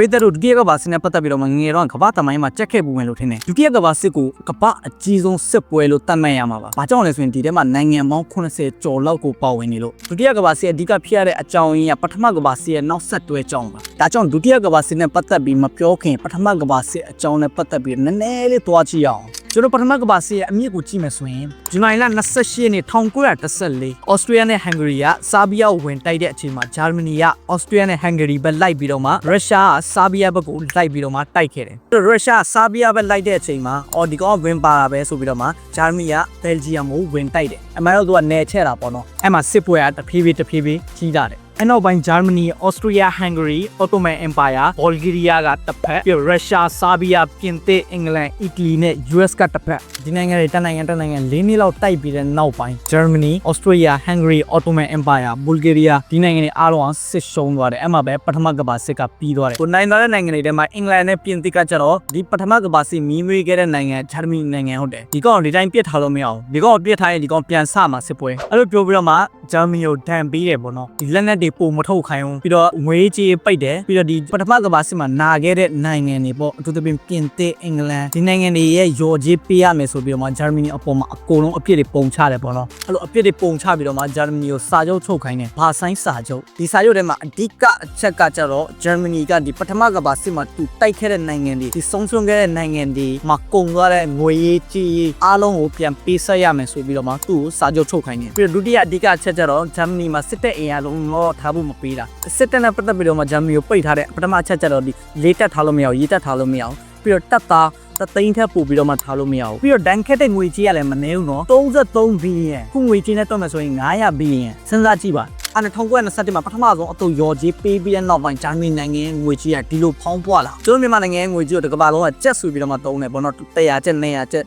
ပိသက်တို့ဒုတိယကမ္ဘာစစ်နဲ့ပတ်သက်ပြီးတော့မှငယ်ငယ်တော့ကမ္ဘာတမိုင်းမှာကြက်ခဲ့ပူမယ်လို့ထင်တယ်ဒုတိယကမ္ဘာစစ်ကိုကမ္ဘာအကြီးဆုံးစစ်ပွဲလို့သတ်မှတ်ရမှာပါဘာကြောင့်လဲဆိုရင်ဒီထဲမှာနိုင်ငံပေါင်း80ကျော်လောက်ကိုပါဝင်နေလို့ဒုတိယကမ္ဘာစစ်အဓိကဖြစ်ရတဲ့အကြောင်းရင်းကပထမကမ္ဘာစစ်ရဲ့နောက်ဆက်တွဲကြောင်းပါဒါကြောင့်ဒုတိယကမ္ဘာစစ်နဲ့ပတ်သက်ပြီးမပြောခင်ပထမကမ္ဘာစစ်အကြောင်းနဲ့ပတ်သက်ပြီးနည်းနည်းလေးသွားကြည့်အောင်ကျွန်တော်ပထမကမ္ဘာစစ်ရဲ့အမြင့်ကိုကြည့်မယ်ဆိုရင်ဇူလိုင်လ28ရက်နေ့1914ဩစတြေးလျနဲ့ဟန်ဂေရီကဆာဘီးယားကိုဝင်တိုက်တဲ့အချိန်မှာဂျာမနီကဩစတြေးလျနဲ့ဟန်ဂေရီဘက်လိုက်ပြီးတော့မှရုရှားကဆာဘီးယားဘက်ကိုလိုက်ပြီးတော့မှတိုက်ခဲ့တယ်။ရုရှားဆာဘီးယားဘက်လိုက်တဲ့အချိန်မှာအော်ဒီကောင်ကဝင်ပါတာပဲဆိုပြီးတော့မှဂျာမနီကဘယ်လ်ဂျီယမ်ကိုဝင်တိုက်တယ်။အမှန်တော့သူကနေချဲ့တာပေါ့နော်။အဲ့မှာစစ်ပွဲကတဖြည်းဖြည်းတဖြည်းဖြည်းကြီးလာတယ်။ အနောက်ပိုင်းဂျာမနီဩစတြေးလျဟန်ဂေရီအော်တိုမန်အင်ပါယာဘော်လ်ဂီရီးယားကတစ်ဖက်ပြီးရုရှားဆာဘီးယားပြင်သစ်အင်္ဂလန်အီတလီနဲ့ US ကတစ်ဖက်ဒီနိုင်ငံတွေတနိုင်ငံတနိုင်ငံ၄နှစ်လောက်တိုက်ပြီးတဲ့နောက်ပိုင်းဂျာမနီဩစတြေးလျဟန်ဂေရီအော်တိုမန်အင်ပါယာဘူလ်ဂီရီးယားဒီနိုင်ငံတွေအားလုံးအောင်စစ်ရှုံးသွားတယ်အဲ့မှာပဲပထမကမ္ဘာစစ်ကပြီးသွားတယ်ကိုနိုင်သွားတဲ့နိုင်ငံတွေထဲမှာအင်္ဂလန်နဲ့ပြင်သစ်ကကျတော့ဒီပထမကမ္ဘာစစ်မီးမွေးခဲ့တဲ့နိုင်ငံဂျာမနီနိုင်ငံဟုတ်တယ်ဒီကောင်ဒီတိုင်းပြစ်ထားလို့မရအောင်ဒီကောင်ပြစ်ထားရင်ဒီကောင်ပြန်ဆမှာစစ်ပွဲအဲ့လိုပြောပြီးတော့မှဂျာမနီကိုဒဏ်ပေးတယ်ပေါ့နော်ဒီလက်နက်တွေပုံမထုတ်ခိုင်းဘူးပြီးတော့ငွေကြေးပိတ်တယ်ပြီးတော့ဒီပထမကမ္ဘာစစ်မှာနာခဲ့တဲ့နိုင်ငံတွေပေါ့အထူးသဖြင့်ပြင်သစ်အင်္ဂလန်ဒီနိုင်ငံတွေရဲ့ရော်ကြေးပေးရမယ်ဆိုပြီးတော့မှဂျာမနီအပေါ်မှာအကုန်လုံးအပြစ်တွေပုံချတယ်ပေါ့နော်အဲ့လိုအပြစ်တွေပုံချပြီးတော့မှဂျာမနီကိုစာချုပ်ချုပ်ခိုင်းတယ်ဘာဆိုင်စာချုပ်ဒီစာချုပ်ထဲမှာအဓိကအချက်ကကျတော့ဂျာမနီကဒီပထမကမ္ဘာစစ်မှာသူတိုက်ခဲ့တဲ့နိုင်ငံတွေဒီဆုံးရှုံးခဲ့တဲ့နိုင်ငံတွေမှာကုန်သွားတဲ့ငွေရေးကြေးရေးအားလုံးကိုပြန်ပေးဆက်ရမယ်ဆိုပြီးတော့မှသူ့ကိုစာချုပ်ချုပ်ခိုင်းတယ်ပြီးတော့ဒုတိယအဓိကအချက်ကျတော့ဂျာမနီမှာစစ်တပ်အင်အားလုံးတော့ထားဖို့မပေးတာစစ်တပ်နဲ့ပတ်သက်ပြီးတော့မှဂျာမနီကိုပိတ်ထားတဲ့ပထမအချက်ကျတော့ဒီလေးတက်ထားလို့မရဘူးရေးတက်ထားလို့မရဘူးပြီးတော့တပ်သားတသိန်းထက်ပို့ပြီးတော့မှထားလို့မရဘူးပြီးတော့ဒန်ခက်တဲ့ငွေကြေးကလည်းမနေဘူးနော်33ဘီလီယံခုငွေကြေးနဲ့တွက်မယ်ဆိုရင်900ဘီလီယံစဉ်းစားကြည့်ပါအဲ့1927မှာပထမဆုံးအတူရော်ကြီးပေးပြီးတဲ့နောက်ပိုင်းဂျာမနီနိုင်ငံရဲ့ငွေကြေးကဒီလိုဖောင်းပွားလာကျွန်တော်မြန်မာနိုင်ငံရဲ့ငွေကြေးကိုတစ်ကမ္ဘာလုံးကကျက်ဆူပြီးတော့မှသုံးတယ်ဘောနော်100ကျပ်200ကျပ်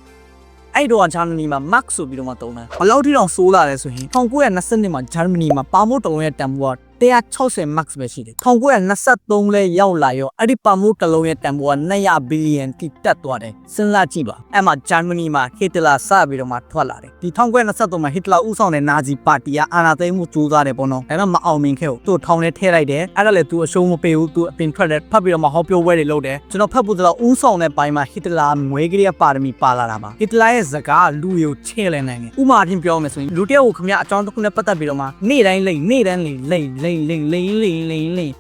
အဲ့တော့ဂျာမနီမှာ max ဆိုပြီးတော့မှသုံးတယ်ဘယ်လောက်ထိတောင်ဆိုးလာလဲဆိုရင်1920မှာဂျာမနီမှာပါမို့တုံးရဲ့တန်ဖိုးက 160 max ပဲရှိတယ်1923လဲရောက်လာရောအဲ့ဒီပါမို့တစ်လုံးရဲ့တန်ဖိုးက200ဘီလီယံတိတက်သွားတယ်စဉ်းစားကြည့်ပါအဲ့မှာဂျာမနီမှာဟစ်တလာစပြီးတော့မှထွက်လာတယ်ဒီ1923မှာဟစ်တလာဦးဆောင်တဲ့နာဇီပါတီကအာဏာသိမ်းမှုကြိုးစားတယ်ပေါ့နော်ဒါပေမဲ့မအောင်မြင်ခဲ့ဘူးသူ့ထောင်ထဲထည့်လိုက်တယ်အဲ့ဒါလည်းသူအရှုံးမပေးဘူးသူအပင်ထွက်တယ်ဖတ်ပြီးတော့မှဟောပြောပွဲတွေလုပ်တယ်ကျွန်တော်ဖတ်ဖို့တော့ဦးဆောင်တဲ့ဘိုင်းမှာဟစ်တလာငွေကလေးပါရမီပါလာတာပါဟစ်တလာရဲ့ဇကားလူတွေကိုချဲ့လဲနိုင်တယ်ဥမာအဖြစ်ပြောမယ်ဆိုရင်လူတစ်ယောက်ကိုခင်ဗျအကြောင်းတစ်ခုနဲ့ပတ်သက်ပြီးတော့မှနေ့တိုင်းလိမ့်နေ့တိုင်းလိမ့်လိမ့်လိမ့်လိမ့်လိမ့်လိမ့်လိမ့်လိမ့်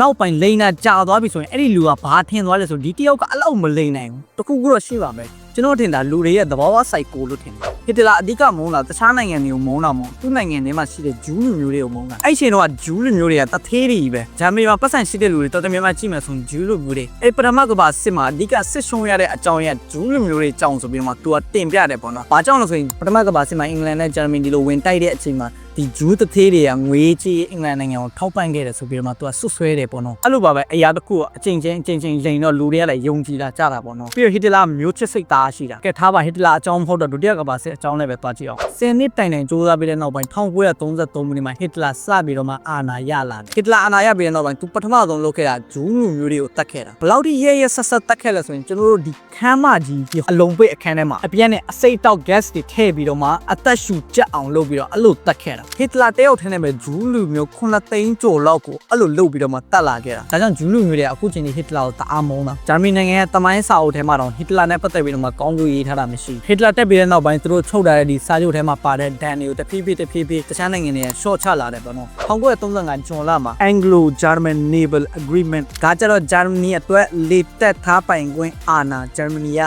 နောက်ပိုင်းလိမ့်တာကြာသွားပြီဆိုရင်အဲ့ဒီလူကဘာထင်သွားလဲဆိုဒီတယောက်ကအလောက်မလိမ့်နိုင်ဘူးတခုခုတော့ရှိပါမယ်ကျွန်တော်ထင်တာလူတွေရဲ့သဘောဝစိုက်ကိုလို့ထင်တယ်ဟစ်တလာအဓိကမုန်းတာတခြားနိုင်ငံတွေကိုမုန်းတာမဟုတ်သူ့နိုင်ငံထဲမှာရှိတဲ့ဂျူးလူမျိုးတွေကိုမုန်းတာအဲ့ချိန်တော့ဂျူးလူမျိုးတွေကတသေးတွေပဲဂျာမနီမှာပတ်စံရှိတဲ့လူတွေတော်တော်များများကြည့်မယ်ဆိုရင်ဂျူးလူမျိုးတွေအဲ့ပထမကမ္ဘာစစ်မှာအဓိကစစ်ရှုံးရတဲ့အကြောင်းရဂျူးလူမျိုးတွေကြောင်းဆိုပြီးတော့မှသူကတင်ပြတယ်ပေါ့နော်။ဘာကြောင့်လဲဆိုရင်ပထမကမ္ဘာစစ်မှာအင်္ဂလန်နဲ့ဂျာမနီလိုဝင်တိုက်တဲ့အချိန်မှာဒီဂျူးတသေးတွေကငွေကြေးအင်္ဂလန်နိုင်ငံကိုထောက်ပံ့ခဲ့တယ်ဆိုပြီးတော့မှသူကဆွဆွဲတယ်ပေါ့နော်အဲ့လိုပါပဲအရာတစ်ခုကအချိန်ချင်းအချိန်ချင်းလိန်တော့လူတွေကလည်းယုံကြည်လာကြတာပေါ့နော်ပြီးတော့ဟစ်တလာမျိုးချစ်စိတ်သားရှိတာကဲထားပါဟစ်တလာအကြောင်းမဟုတ်တော့ဒုတိယကမ္ဘာစစ်အကြောင်းလည်းပဲသွားကြည့်အောင်ဆယ်နှစ်တိုင်တိုင်စူးစမ်းပြီးတဲ့နောက်ပိုင်း1933ခုနှစ်မှာဟစ်တလာစပြီးတော့မှအာဏာရလာတယ်ဟစ်တလာအာဏာရပြီးတဲ့နောက်ပိုင်းသူပထမဆုံးလုပ်ခဲ့တာဂျူးလူမျိုးတွေကိုတတ်ခဲ့တာဘယ်လောက်ထိရဲရဲဆက်ဆက်တတ်ခဲ့လဲဆိုရင်ကျွန်တော်တို့ဒီခမ်းမကြီးဒီအလုံးပိတ်အခန်းထဲမှာအပြည့်နဲ့အစိတ်တောက် gas တွေထည့်ပြီးတော့မှအသက်ရှူကြက်အောင်လုပ်ပြီးတော့အဲ့လိုတတ်ခဲ့တာဟစ်တလာတယောက်ထဲနဲ့ပဲဂျူးလူမျိုး9သိန်းကျော်လောက်ကိုအဲ့လိုလုပ်ပြီးတော့မှတတ်လာခဲ့တာဒါကြောင့်ဂျူးလူမျိုးတွေကအခုချိန်ကြီးဟစ်တလာကိုတအားမုန်းတာဂျာမနီနိုင်ငံရဲ့တမိုင်းစာအုပ်ထဲမှာတော့ဟစ်တလာနဲ့ပတ်သက်ပြီးတော့မှကောင်းကျိုးရေးထားတာမရှိဟစ်တလာတက်ပြီးတဲ့နောက်ပိုင်းသူတို့ချုပ်ထားတဲ့ဒီစာချုပ်ထဲမှာပါတဲ့ဒန်တွေကိုတဖြည်းဖြည်းတဖြည်းဖြည်းတခြားနိုင်ငံတွေက short ချလာတယ်ပေါ့နော်1935ဂျွန်လမှာ Anglo-German Naval Agreement ဒါကြတော့ဂျာမနီအတွက်လေတက်ထားပိုင်ခွင့်အာဏာဂျာမနီက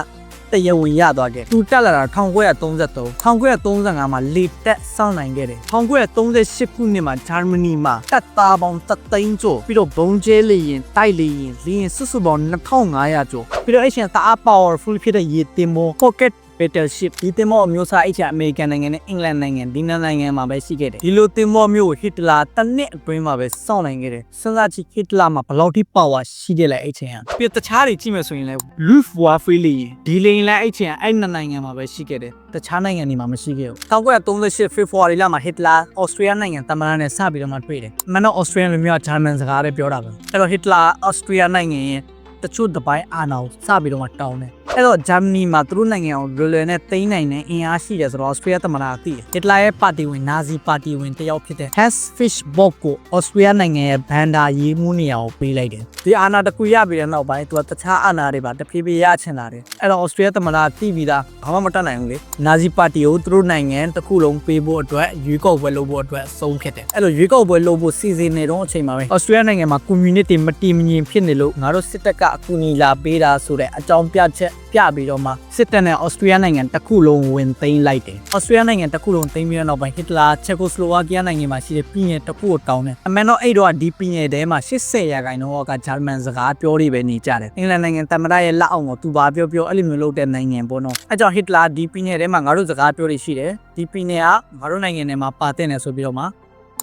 တရားဝင်ရသွားခဲ့သူတက်လာတာ1933 1935မှာလေတက်စောင့်နိုင်ခဲ့တယ်1938ခုနှစ်မှာဂျာမနီမှာတပ်သားပေါင်း3သိန်းကျော်ပြီးတော့ဘုံကျဲလေရင်တိုက်လေရင်လေရင်စုစုပေါင်း2500ကျော်ပြီးတော့အဲ့ချိန်တအား powerful ဖြစ်တဲ့ရေတင်မော pocket battleship ဒီတင်မောအမျိုးအစားအဲ့ချိန်အမေရိကန်နိုင်ငံနဲ့အင်္ဂလန်နိုင်ငံဒီနှစ်နိုင်ငံမှာပဲရှိခဲ့တယ်ဒီလိုတင်မောမျိုးကိုဟစ်တလာတစ်နှစ်အတွင်းမှာပဲစောင့်နိုင်ခဲ့တယ်စဉ်းစားကြည့်ဟစ်တလာမှာဘယ်လောက်ထိ power ရှိတယ်လဲအဲ့ချိန်ကပြီးတော့တခြားတွေကြည့်မယ်ဆိုရင်လဲ Luftwaffe လေရင်ဒီလေရင်လဲအဲ့ချိန်ကအဲ့နှစ်နိုင်ငံမှာပဲရှိခဲ့တယ်တခြားနိုင်ငံတွေမှာမရှိခဲ့ဘူး1938 February လမှာဟစ်တလာ Austria နိုင်ငံတမန်နဲ့စပြီးတော့မှတွေ့တယ်မနော် Austrian လူမျိုးက German စကားတွေပြောတာပဲအဲ့တော့ဟစ်တလာ Austria နိုင်ငံရဲ့တချို့တပိုင်းအာဏာကိုစပြီးတော့မှတောင်းတယ် အဲ့တော့ဂျာမနီမှာသူတို့နိုင်ငံကိုလွယ်လွယ်နဲ့သိမ်းနိုင်တဲ့အင်အားရှိတယ်ဆိုတော့ဩစတြေးလျသမ္မတကသိတယ်ဟစ်တလာရဲ့ပါတီဝင်နာဇီပါတီဝင်တယောက်ဖြစ်တဲ့ Hans Fischbock ကိုဩစတြေးလျနိုင်ငံရဲ့ဘန်ဒါရေးမှုနေရာကိုပေးလိုက်တယ်ဒီအာဏာတစ်ခုရပြီးတဲ့နောက်ပိုင်းသူကတခြားအာဏာတွေပါတဖြည်းဖြည်းရချင်လာတယ်အဲ့တော့ဩစတြေးလျသမ္မတသိပြီးသားဘာမှမတတ်နိုင်ဘူးလေနာဇီပါတီကိုသူတို့နိုင်ငံတစ်ခုလုံးပေးဖို့အတွက်ရွေးကောက်ပွဲလုပ်ဖို့အတွက်အဆုံးဖြစ်တယ်အဲ့လိုရွေးကောက်ပွဲလုပ်ဖို့စီစဉ်နေတော့အချိန်မှာပဲဩစတြေးလျနိုင်ငံမှာ community မတည်မငြိမ်ဖြစ်နေလို့ငါတို့စစ်တပ်ကအကူအညီလာပေးတာဆိုတဲ့အကြောင်းပြချက်ပြပြီးတော့မှစစ်တပ်နဲ့ဩစတြေးလျနိုင်ငံတစ်ခုလုံးဝင်သိမ်းလိုက်တယ်ဩစတြေးလျနိုင်ငံတစ်ခုလုံးသိမ်းပြီးတဲ့နောက်ပိုင်းဟစ်တလာချက်ကိုစလိုဝါကီးယားနိုင်ငံမှာရှိတဲ့ပြည်နယ်တစ်ခုကိုတောင်းတယ်အမှန်တော့အဲ့တော့ဒီပြည်နယ်ထဲမှာ80ရာခိုင်နှုန်းကဂျာမန်စကားပြောတွေပဲနေကြတယ်အင်္ဂလန်နိုင်ငံသမ္မတရဲ့လက်အောက်ကိုသူဘာပြောပြောအဲ့လိုမျိုးလုပ်တဲ့နိုင်ငံပေါ့နော်အဲကြောင့်ဟစ်တလာဒီပြည်နယ်ထဲမှာငါတို့စကားပြောတွေရှိတယ်ဒီပြည်နယ်ကငါတို့နိုင်ငံထဲမှာပါတဲ့နေဆိုပြီးတော့မှ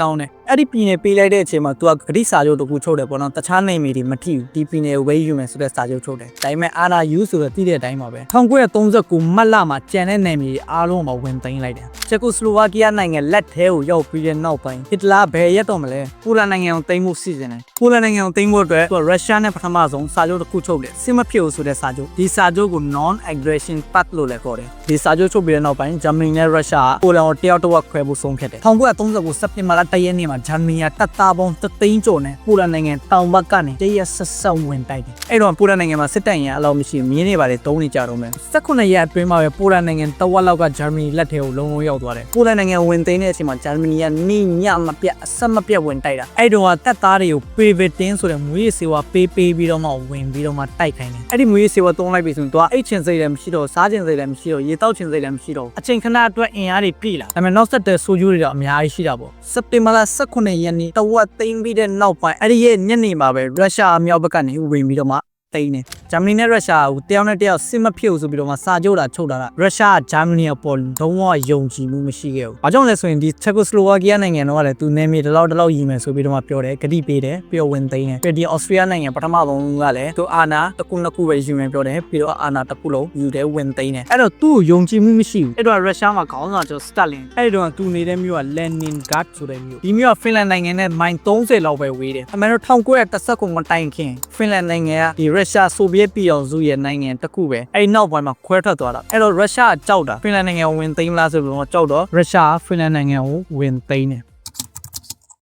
တောင်းတယ်အဲ့ဒီပြည်နယ်ပေးလိုက်တဲ့အချိန်မှာ तू ကဂရိစာချုပ်တစ်ခုချုပ်တယ်ပေါ့နော်တခြားနိုင်ငံတွေမထိဘူးဒီပြည်နယ်ကိုဝေးယူမယ်ဆိုတဲ့စာချုပ်ချုပ်တယ်ဒါပေမဲ့အာနာယူဆိုတော့တည်တဲ့အတိုင်းပါပဲ1939မတ်လမှာကျန်တဲ့နယ်မြေအားလုံးမှာဝင်သိမ်းလိုက်တယ်ချက်ကိုစလိုဝါကီးယားနိုင်ငံလက်ထဲကိုရောက်ပြီးတဲ့နောက်ပိုင်းဟစ်တလာဘယ်ရက်တော့မလဲပိုလန်နိုင်ငံကိုသိမ်းဖို့စီစဉ်တယ်ပိုလန်နိုင်ငံကိုသိမ်းဖို့အတွက်သူကရုရှားနဲ့ပထမဆုံးစာချုပ်တစ်ခုချုပ်တယ်စစ်မဖြစ်ဘူးဆိုတဲ့စာချုပ်ဒီစာချုပ်ကို non aggression pact လို့လည်းခေါ်တယ်ဒီစာချုပ်ချုပ်ပြီးတဲ့နောက်ပိုင်းဂျာမနီနဲ့ရုရှားကပိုလန်ကိုတယောက်တစ်ဝက်ခွဲဖို့ဆုံးဖြတ်တယ်1939စက်တင်ဘာလ1ရက်နေ့မှာဂျာမနီကတပ်သားပေါင်း3သိန်းကျော်နဲ့ပိုလန်နိုင်ငံတောင်ဘက်ကနေတရက်ဆက်ဆက်ဝင်တိုက်တယ်အဲ့တော့ပိုလန်နိုင်ငံမှာစစ်တပ်ရင်အလောက်မရှိဘူးမြင်းနေပါတယ်တုံးနေကြတော့မယ်18ရက်အတွင်းမှာပဲပိုလန်နိုင်ငံတဝက်လောက်ကဂျာမနီလက်ထဲကိုလုံးလုံးရောက်သွားတယ်ပိုလန်နိုင်ငံဝင်သိမ်းတဲ့အချိန်မှာဂျာမနီကနေညမပြတ်အဆက်မပြတ်ဝင်တိုက်တာအဲ့တော့တပ်သားတွေကိုပေဗစ်တင်းဆိုတဲ့မွေးရစေဝါပေးပေးပြီးတော့မှဝင်ပြီးတော့မှတိုက်ခိုင်းတယ်အဲ့ဒီမွေးရစေဝါတုံးလိုက်ပြီဆိုရင်သူကအိတ်ချင်စိတ်လည်းမရှိတော့စားချင်စိတ်လည်းမရှိတော့ရေတောက်ချင်စိတ်လည်းမရှိတော့အချိန်ခဏအတွက်အင်အားတွေပြည့်လာဒါပေမဲ့နောက်ဆက်တဲ့ဆိုးကျိုးတွေတော့အများကြီးရှိတာပေါ့စက်တင်ဘာလ18ရက်နေ့တဝက်သိမ်းပြီးတဲ့နောက်ပိုင်းအဲ့ဒီရဲ့ညနေမှာပဲရုရှားမြောက်ဘက်ကနေဝင်ပြီးတော့မှ တိန်နေဂျာမနီနဲ့ရုရှားကိုတယောက်နဲ့တယောက်စစ်မဖြစ်ဘူးဆိုပြီးတော့မှစာချုပ်တာချုပ်တာကရုရှားကဂျာမနီအပေါ်လုံးဝယုံကြည်မှုမရှိခဲ့ဘူး။ဘာကြောင့်လဲဆိုရင်ဒီချက်ကိုစလိုဝါကီးယားနိုင်ငံတော့ကလည်းသူနယ်မြေတစ်လောက်တစ်လောက်ရည်မယ်ဆိုပြီးတော့မှပြောတယ်ဂတိပေးတယ်ပြီးတော့ဝင်သိမ်းတယ်ပြီးတော့ဒီဩစတြေးလျနိုင်ငံပထမဆုံးကလည်းသူအာနာတစ်ခုနှစ်ခုပဲယူမယ်ပြောတယ်ပြီးတော့အာနာတစ်ခုလုံးယူတယ်ဝင်သိမ်းတယ်အဲ့တော့သူ့ကိုယုံကြည်မှုမရှိဘူးအဲ့တော့ရုရှားမှာခေါင်းဆောင်ကျော်စတက်လင်အဲ့တော့သူနေတဲ့မြို့ကလန်နင်ဂတ်ဆိုတဲ့မြို့ဒီမြို့ကဖင်လန်နိုင်ငံနဲ့မိုင်30လောက်ပဲဝေးတယ်အမေတို့1919တိုင်ခင်ဖင်လန်နိုင်ငံကဒီရုရှားဆိုဗီယက်ပြည်အောင်စုရဲ့နိုင်ငံတစ်ခုပဲအဲ့ဒီနောက်ပိုင်းမှာခွဲထွက်သွားတာအဲ့တော့ရုရှားကကြောက်တာဖင်လန်နိုင်ငံကိုဝင်သိမ်းလားဆိုပြီးတော့ကြောက်တော့ရုရှားကဖင်လန်နိုင်ငံကိုဝင်သိမ်းတယ်